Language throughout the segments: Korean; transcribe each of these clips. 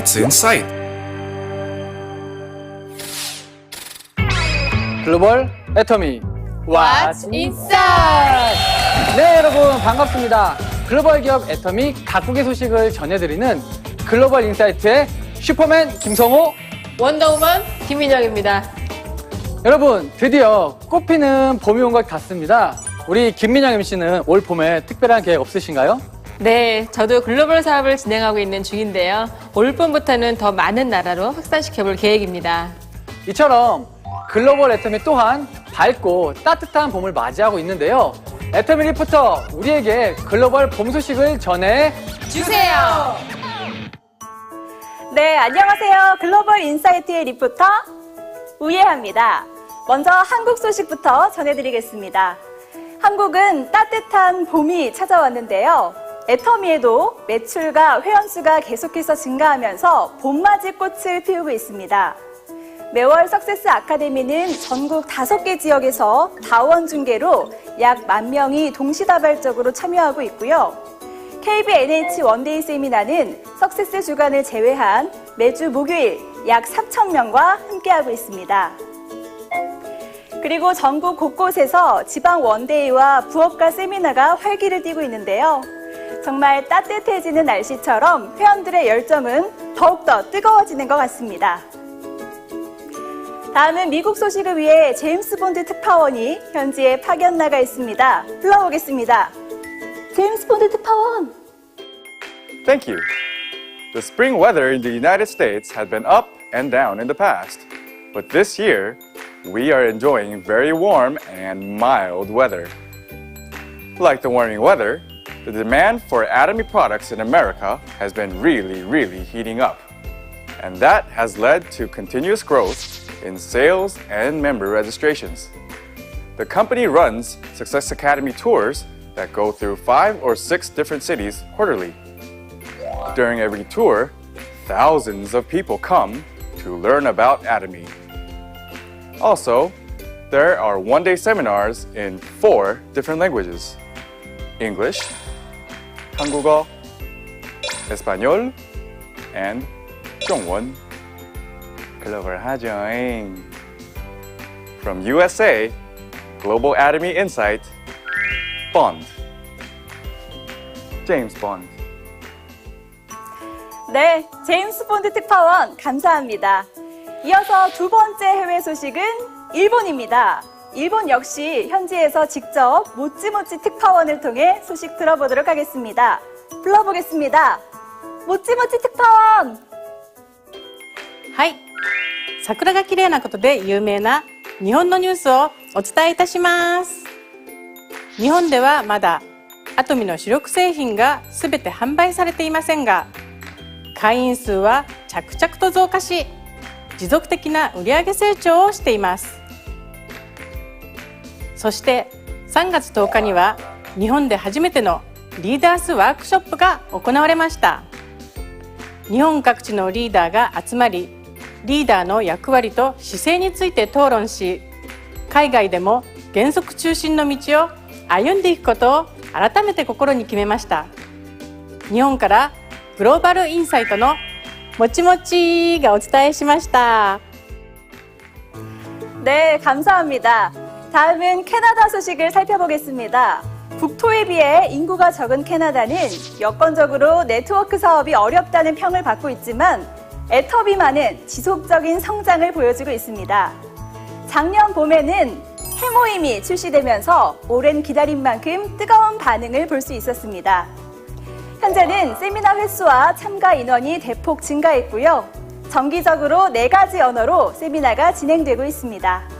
What's in sight? 글로벌 애터미 What's inside? 네 여러분 반갑습니다 글로벌 기업 애터미 각국의 소식을 전해드리는 글로벌 인사이트의 슈퍼맨 김성호 원더우먼 김민영입니다. 여러분 드디어 꽃피는 봄이 온 것 같습니다 우리 김민영 MC는 올 봄에 특별한 계획 없으신가요? 네, 저도 글로벌 사업을 진행하고 있는 중인데요. 올 봄부터는 더 많은 나라로 확산시켜볼 계획입니다. 이처럼 글로벌 애터미 또한 밝고 따뜻한 봄을 맞이하고 있는데요 애터미 리포터 우리에게 글로벌 봄 소식을 전해 주세요! 네, 안녕하세요. 글로벌 인사이트의 리포터 우예합니다. 먼저 한국 소식부터 전해드리겠습니다. 한국은 따뜻한 봄이 찾아왔는데요. 애터미에도 매출과 회원수가 계속해서 증가하면서 봄맞이 꽃을 피우고 있습니다. 매월 석세스 아카데미는 전국 다섯 개 지역에서 다원 중계로 약 만 명이 동시다발적으로 참여하고 있고요. KBNH 원데이 세미나는 석세스 주간을 제외한 매주 목요일 약 3천 명과 함께하고 있습니다. 그리고 전국 곳곳에서 지방 원데이와 부업가 세미나가 활기를 띠고 있는데요. 정말 따뜻해지는 날씨처럼 회원들의 열정은 더욱더 뜨거워지는 것 같습니다. 다음은 미국 소식을 위해 제임스 본드 특파원이 현지에 파견 나가 있습니다. 불러보겠습니다. 제임스 본드 특파원! Thank you. The spring weather in the United States had been up and down in the past, but this year we are enjoying very warm and mild weather. Like the warming weather, the demand for Atomy products in America has been really, really heating up. And that has led to continuous growth in sales and member registrations. The company runs Success Academy tours that go through five or six different cities quarterly. During every tour, thousands of people come to learn about Atomy. Also, there are one day seminars in four different languages English, 한국어, Espanol, and. Clover 하죠잉. From USA, Global Atomy Insight, Bond. James Bond. 네, 제임스 본드 특파원 감사합니다. 이어서 두 번째 해외 소식은 일본입니다. 일본 역시 현지에서 직접 모찌모찌 특파원을 통해 소식 들어보도록 하겠습니다. 불러보겠습니다. 모찌모찌 특파원! はい。桜が綺麗なことで有名な日本のニュースをお伝えいたします。日本ではまだアトミの主力製品が全て販売されていませんが、会員数は着々と増加し、持続的な売上成長をしています。 そして3月10日には日本で初めてのリーダースワークショップが行われました。日本各地のリーダーが集まりリーダーの役割と姿勢について討論し海外でも原則中心の道を歩んでいくことを改めて心に決めました日本からグローバルインサイトのもちもちがお伝えしました 네, 감사합니다. 다음은 캐나다 소식을 살펴보겠습니다. 국토에 비해 인구가 적은 캐나다는 여건적으로 네트워크 사업이 어렵다는 평을 받고 있지만 애터비만은 지속적인 성장을 보여주고 있습니다. 작년 봄에는 해모임이 출시되면서 오랜 기다린 만큼 뜨거운 반응을 볼 수 있었습니다. 현재는 세미나 횟수와 참가 인원이 대폭 증가했고요. 정기적으로 네 가지 언어로 세미나가 진행되고 있습니다.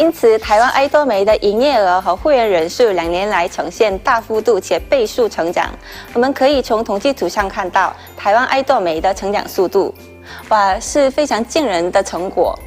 因此，台湾爱多美的营业额和会员人数两年来呈现大幅度且倍数成长。我们可以从统计图上看到台湾爱多美的成长速度，哇，是非常惊人的成果。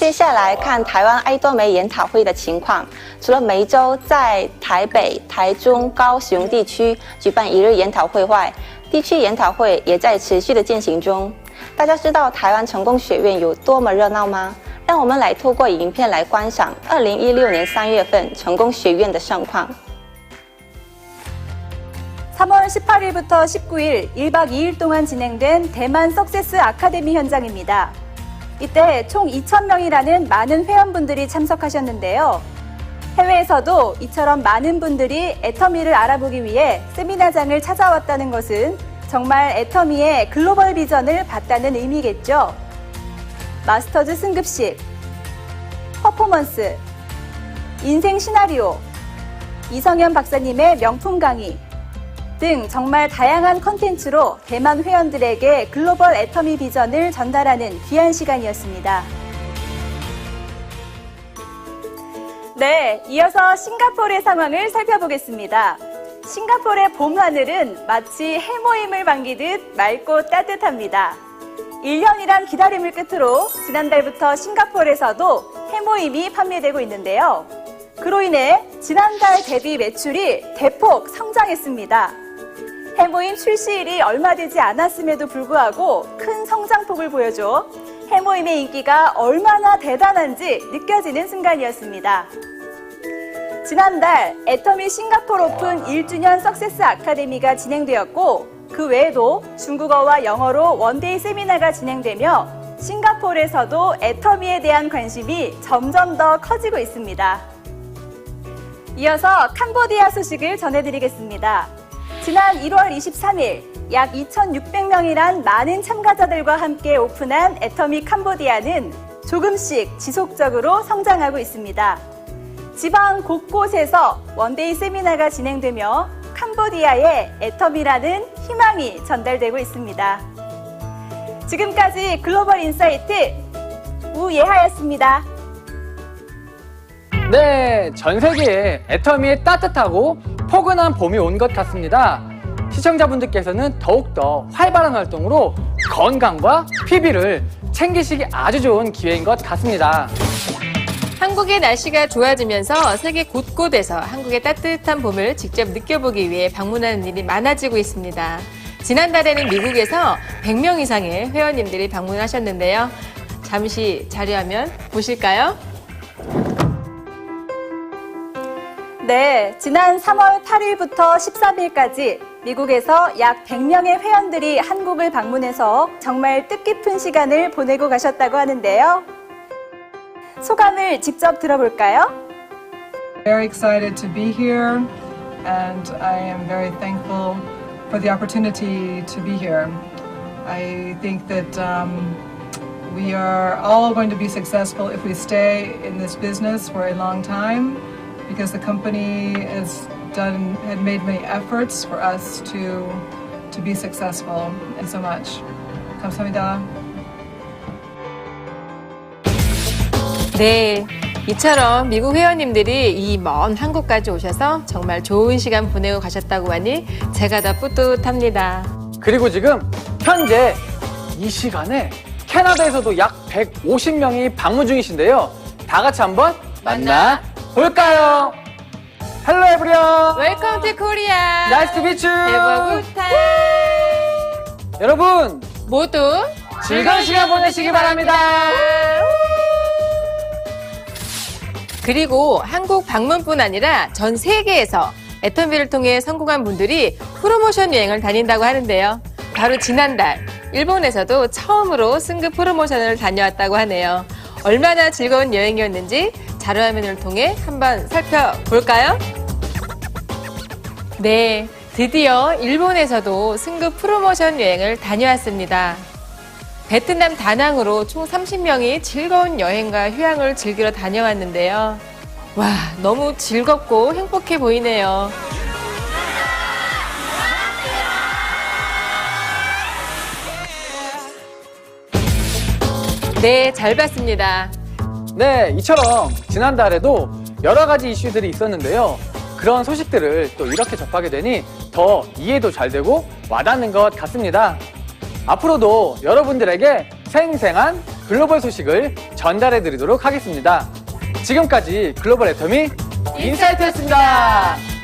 接下来看台湾爱多美研讨会的情况。除了每周在台北、台中、高雄地区举办一日研讨会外，地区研讨会也在持续的进行中。大家知道台湾成功学院有多么热闹吗？让我们来透过影片来观赏2016年3月份成功学院的盛况。 3월 18일부터 19일 1박 2일 동안 진행된 대만 석세스 아카데미 현장입니다. 이때 총 2,000명이라는 많은 회원분들이 참석하셨는데요. 해외에서도 이처럼 많은 분들이 애터미를 알아보기 위해 세미나장을 찾아왔다는 것은 정말 애터미의 글로벌 비전을 봤다는 의미겠죠. 마스터즈 승급식, 퍼포먼스, 인생 시나리오, 이성현 박사님의 명품 강의, 등 정말 다양한 컨텐츠로 대만 회원들에게 글로벌 애터미 비전을 전달하는 귀한 시간이었습니다. 네, 이어서 싱가포르의 상황을 살펴보겠습니다. 싱가포르의 봄 하늘은 마치 해모임을 반기듯 맑고 따뜻합니다. 1년이란 기다림을 끝으로 지난달부터 싱가포르에서도 해모임이 판매되고 있는데요. 그로 인해 지난달 대비 매출이 대폭 성장했습니다. 해모임 출시일이 얼마 되지 않았음에도 불구하고 큰 성장폭을 보여줘 해모임의 인기가 얼마나 대단한지 느껴지는 순간이었습니다. 지난달 애터미 싱가포르 오픈 1주년 석세스 아카데미가 진행되었고 그 외에도 중국어와 영어로 원데이 세미나가 진행되며 싱가포르에서도 애터미에 대한 관심이 점점 더 커지고 있습니다. 이어서 캄보디아 소식을 전해드리겠습니다. 지난 1월 23일 약 2,600명이란 많은 참가자들과 함께 오픈한 애터미 캄보디아는 조금씩 지속적으로 성장하고 있습니다. 지방 곳곳에서 원데이 세미나가 진행되며 캄보디아의 애터미라는 희망이 전달되고 있습니다. 지금까지 글로벌 인사이트 우예하였습니다. 네, 전 세계에 애터미의 따뜻하고 포근한 봄이 온 것 같습니다. 시청자분들께서는 더욱더 활발한 활동으로 건강과 PB를 챙기시기 아주 좋은 기회인 것 같습니다. 한국의 날씨가 좋아지면서 세계 곳곳에서 한국의 따뜻한 봄을 직접 느껴보기 위해 방문하는 일이 많아지고 있습니다. 지난달에는 미국에서 100명 이상의 회원님들이 방문하셨는데요. 잠시 자료화면 보실까요? 네, 지난 3월 8일부터 13일까지 미국에서 약 100명의 회원들이 한국을 방문해서 정말 뜻깊은 시간을 보내고 가셨다고 하는데요. 소감을 직접 들어볼까요? Very excited to be here, and I am very thankful for the opportunity to be here. I think that um, we are all going to be successful if we stay in this business for a long time, because the company has done had made many efforts for us to to be successful. And so much. 감사합니다. 네. 이처럼 미국 회원님들이 이 먼 한국까지 오셔서 정말 좋은 시간 보내고 가셨다고 하니 제가 더 뿌듯합니다. 그리고 지금 현재 이 시간에 캐나다에서도 약 150명이 방문 중이신데요. 다 같이 한번 만나 볼까요? 헬로 에브리언. 웰컴 투 코리아. 나이스 투 비추. 해버 굿타임. 여러분 모두 즐거운 시간 보내시기 바랍니다. 그리고 한국 방문뿐 아니라 전 세계에서 애터미를 통해 성공한 분들이 프로모션 여행을 다닌다고 하는데요. 바로 지난달 일본에서도 처음으로 승급 프로모션을 다녀왔다고 하네요. 얼마나 즐거운 여행이었는지 자료화면을 통해 한번 살펴볼까요? 네, 드디어 일본에서도 승급 프로모션 여행을 다녀왔습니다. 베트남 다낭으로 총 30명이 즐거운 여행과 휴양을 즐기러 다녀왔는데요. 와, 너무 즐겁고 행복해 보이네요. 네, 잘 봤습니다. 네, 이처럼 지난달에도 여러 가지 이슈들이 있었는데요. 그런 소식들을 또 이렇게 접하게 되니 더 이해도 잘 되고 와닿는 것 같습니다. 앞으로도 여러분들에게 생생한 글로벌 소식을 전달해 드리도록 하겠습니다. 지금까지 글로벌 애터미 인사이트였습니다.